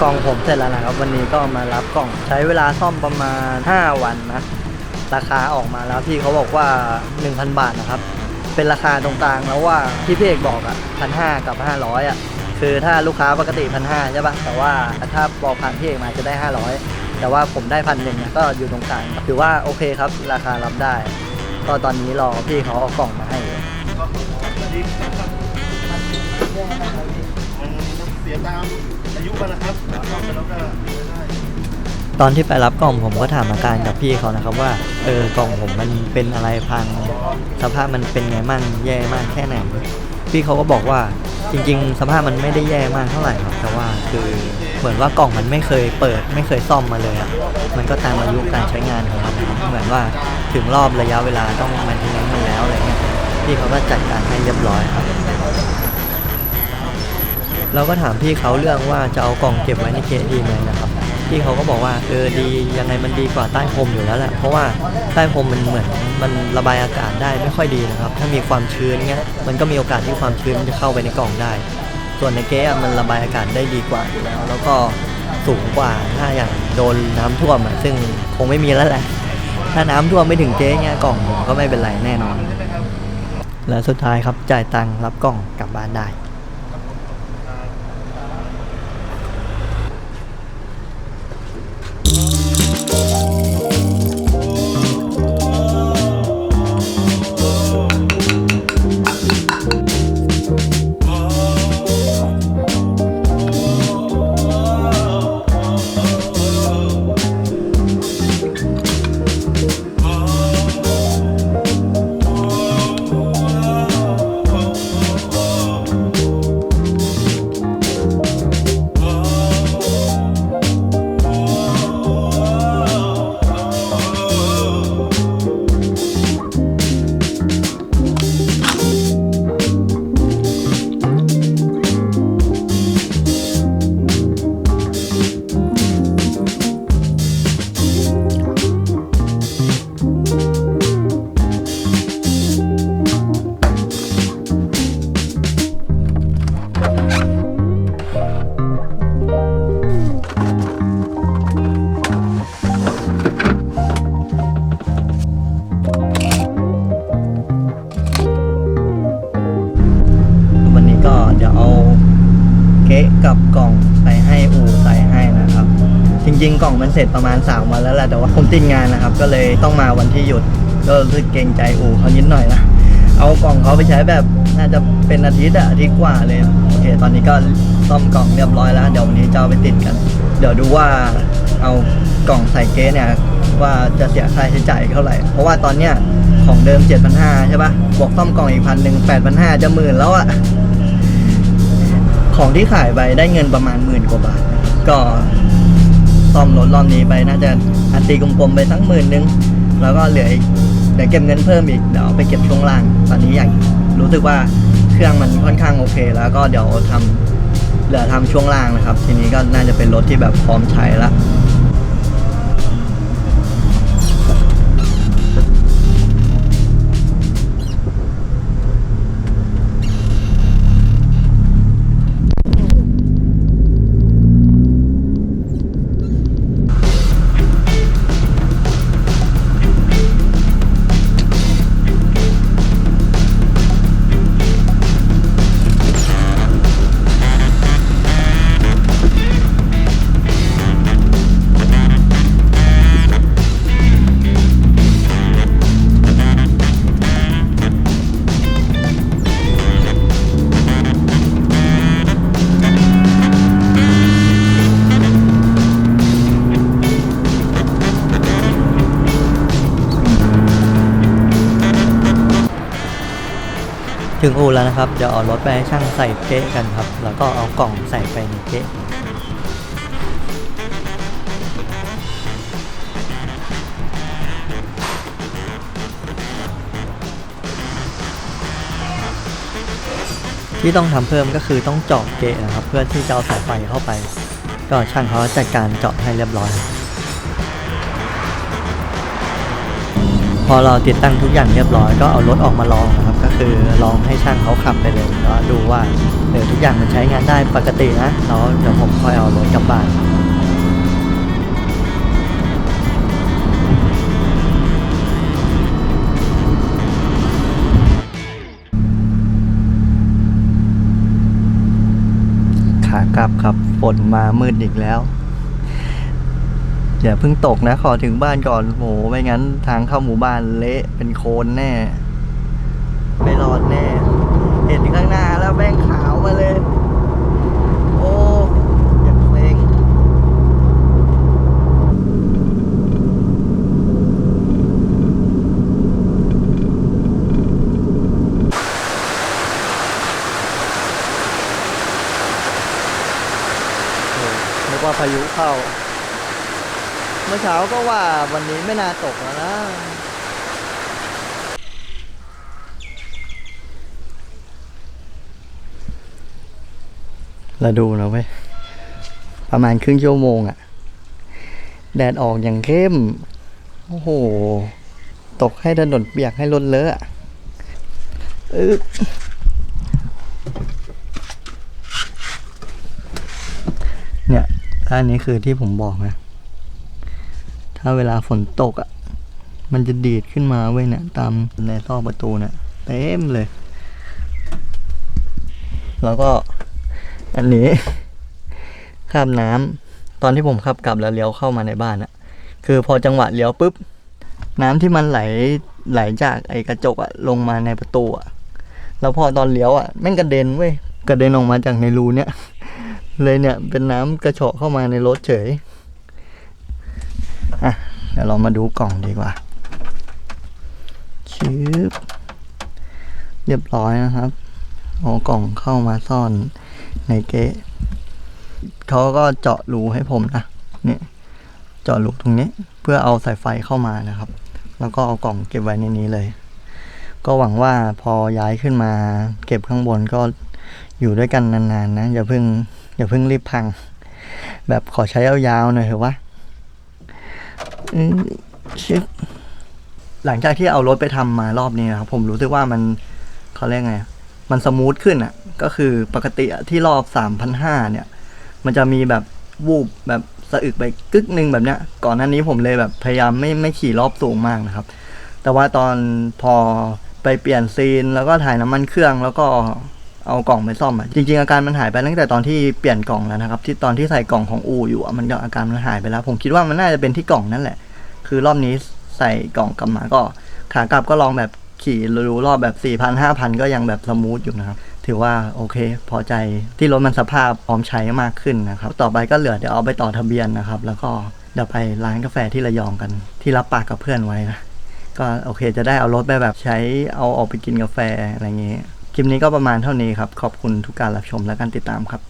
กล่องผมเสร็จแล้วนะครับ วันนี้ก็มารับกล่องใช้เวลาซ่อมประมาณ 5 วันนะ ราคาออกมาแล้วพี่เขาบอกว่า 1,000 บาทนะครับ เป็นราคาตรงกลางแล้วว่าที่พี่เอกบอกอะพันห้ากับห้าร้อยอะคือถ้าลูกค้าปกติพันห้าใช่ปะแต่ว่าถ้าบอกผ่านพี่เอกมาจะได้ 500 แต่ว่าผมได้พันหนึ่งก็อยู่ตรงกลางถือว่าโอเคครับ ราคารับได้ ก็ตอนนี้รอพี่เขาเอากล่องมาให้ ตามอายุมันนะครับแล้วก็แล้วก็ได้ตอนที่ไปรับกล่องผมก็ถามอาการกับพี่เขานะครับว่า เออกล่องผมมันเป็นอะไรพัง สภาพมันเป็นไงมั่งแย่มากแค่ไหน พี่เขาก็บอกว่าจริง ๆ สภาพมันไม่ได้แย่มากเท่าไหร่ครับแต่ว่าคือเหมือนว่ากล่องมันไม่เคยเปิด ไม่เคยซ่อมมาเลยอะมันก็ตามอายุการใช้งานของมันครับเหมือนว่าถึงรอบระยะเวลาต้องมันทิ้งมันแล้วอะไรเงี้ยพี่เขาก็จัดการให้เรียบร้อยครับ เราก็ถามพี่เขาเรื่องว่าจะเอากล่องเก็บไว้ในเกะดีไหมนะครับพี่เขาก็บอกว่าเออดียังไงมันดีกว่าใต้พรมอยู่แล้วแหละเพราะว่าใต้พรมมันเหมือนมันระบายอากาศได้ไม่ค่อยดีนะครับ ถ้ามีความชื้นเงี้ยมันก็มีโอกาสที่ความชื้นมันจะเข้าไปในกล่องได้ ส่วนในเกะอะมันระบายอากาศได้ดีกว่าอยู่แล้ว แล้วก็สูงกว่าถ้าอย่างโดนน้ำท่วมอะซึ่งคงไม่มีแล้วแหละถ้าน้ำท่วมไม่ถึงเก๊เงี้ยกล่องผมก็ไม่เป็นไรแน่นอน และสุดท้ายครับจ่ายตังค์รับกล่องกลับบ้านได้ กับกล่องไปให้อู่ใส่ให้นะครับ จริงๆ กล่องมันเสร็จประมาณ 3 วันแล้วแหละแต่ว่าผมติดงานนะครับ ก็เลยต้องมาวันที่หยุดก็รู้สึกเกรงใจอู่เขานิดหน่อยนะเอากล่องเขาไปใช้แบบน่าจะเป็นอาทิตย์อะอาทิตย์กว่าเลยโอเค ตอนนี้ก็ซ่อมกล่องเรียบร้อยแล้ว เดี๋ยววันนี้จะเอาไปติดกัน เดี๋ยวดูว่าเอากล่องใส่เก๊เนี่ยว่าจะเสียค่าใช้จ่ายเท่าไหร่ เพราะว่าตอนเนี้ยของเดิม 7,500ใช่ปะบวกซ่อมกล่องอีกพันหนึ่ง8,500จะหมื่นแล้วอะ ของที่ขายไปได้เงินประมาณหมื่นกว่าบาท ก็ซ่อมรถรอบนี้ไปน่าจะอัตีกลมๆไปสักหมื่นนึง แล้วก็เหลืออีกเดี๋ยวเก็บเงินเพิ่มอีกเดี๋ยวไปเก็บช่วงล่าง ตอนนี้อยากรู้สึกว่าเครื่องมันค่อนข้างโอเค แล้วก็เดี๋ยวทำเหลือทำช่วงล่างนะครับ ทีนี้ก็น่าจะเป็นรถที่แบบพร้อมใช้ละ ถึงอู่แล้วนะครับ เดี๋ยวเอารถไปให้ช่างใส่เก๊ะกันครับ แล้วก็เอากล่องใส่ไปในเก๊ะที่ต้องทำเพิ่มก็คือต้องเจาะเกะนะครับ เพื่อที่จะเอาสายไฟเข้าไป ก็ช่างเขาจัดการเจาะให้เรียบร้อย พอเราติดตั้งทุกอย่างเรียบร้อยก็เอารถออกมาลองนะครับ ก็คือลองให้ช่างเขาขับไปเลยแล้วดูว่าเออทุกอย่างมันใช้งานได้ปกตินะแล้วเดี๋ยวผมค่อยเอารถกลับบ้านขากลับครับฝนมามืดอีกแล้ว อย่าเพิ่งตกนะ ขอถึงบ้านก่อนโหไม่งั้นทางเข้าหมู่บ้านเละเป็นโคลนแน่ ไม่รอดแน่ เห็นข้างหน้าแล้วแม่งขาวมาเลย โอ้อยากเพลงนึกว่าพายุเข้า เมื่อเช้าก็ว่าวันนี้ไม่น่าตกแล้วนะเราดูนะเว้ย ประมาณครึ่งชั่วโมงอะแดดออกอย่างเข้ม โอ้โห ตกให้ถนนเปียกให้รถเลอะออเนี่ยอันนี้คือที่ผมบอกนะ ถ้าเวลาฝนตกอะ่ะ มันจะดีดขึ้นมาเว้ยเนี่ยตามในซอกประตูเนี่ยเต็มเลย แล้วก็อันนี้ข้ามน้ำตอนที่ผมขับกลับแล้วเลี้ยวเข้ามาในบ้านอะคือพอจังหวะเลี้ยวปุ๊บ น้ำที่มันไหลไหลจากไอ้กระจกอะลงมาในประตูอะแล้วพอตอนเลี้ยวอะแม่งกระเด็นเว้ยกระเด็นออกมาจากในรูเนี่ยเลยเนี่ยเป็นน้ำกระเฉาะเข้ามาในรถเฉย อะเดี๋ยวเรามาดูกล่องดีกว่าชืบเรียบร้อยนะครับเอากล่องเข้ามาซ่อนในเก๊ะเขาก็เจาะรูให้ผมนะเนี่ยเจาะรูตรงนี้เพื่อเอาสายไฟเข้ามานะครับ แล้วก็เอากล่องเก็บไว้ในนี้เลย ก็หวังว่าพอย้ายขึ้นมา เก็บข้างบนก็อยู่ด้วยกันนานๆนะอย่าเพิ่งอย่าเพิ่งรีบพัง แบบขอใช้ยาวๆหน่อยเถอะวะ อืมชึบหลังจากที่เอารถไปทำมารอบนี้นะครับผมรู้สึกว่ามันเขาเรียกไงมันสมูทขึ้นอะ ก็คือปกติอะที่รอบสามพันห้าเนี่ย มันจะมีแบบวูบแบบสะอึกไปกึกหนึ่งแบบเนี้ย ก่อนหน้านี้ผมเลยแบบพยายามไม่ไม่ขี่รอบสูงมากนะครับ แต่ว่าตอนพอไปเปลี่ยนซีนแล้วก็ถ่ายน้ำมันเครื่องแล้วก็ เอากล่องไปซ่อมอะจริงๆอาการมันหายไปตั้งแต่ตอนที่เปลี่ยนกล่องแล้วนะครับที่ตอนที่ใส่กล่องของอูอยู่อะมันก็อาการมันหายไปแล้ว ผมคิดว่ามันน่าจะเป็นที่กล่องนั่นแหละ คือรอบนี้ใส่กล่องกลับมาก็ขากลับก็ลองแบบขี่รูรอบแบบ4 0 0 0 5,000ก็ยังแบบสมูทอยู่นะครับ ถือว่าโอเค พอใจที่รถมันสภาพพร้อมใช้มากขึ้นนะครับ ต่อไปก็เหลือเดี๋ยวเอาไปต่อทะเบียนนะครับ แล้วก็เดี๋ยวไปร้านกาแฟที่ระยองกัน ที่รับปากกับเพื่อนไว้นะก็โอเคจะได้เอารถไปแบบใช้เอาออกไปกินกาแฟอะไรอย่างงี้ คลิปนี้ก็ประมาณเท่านี้ครับ ขอบคุณทุกการรับชมและการติดตามครับ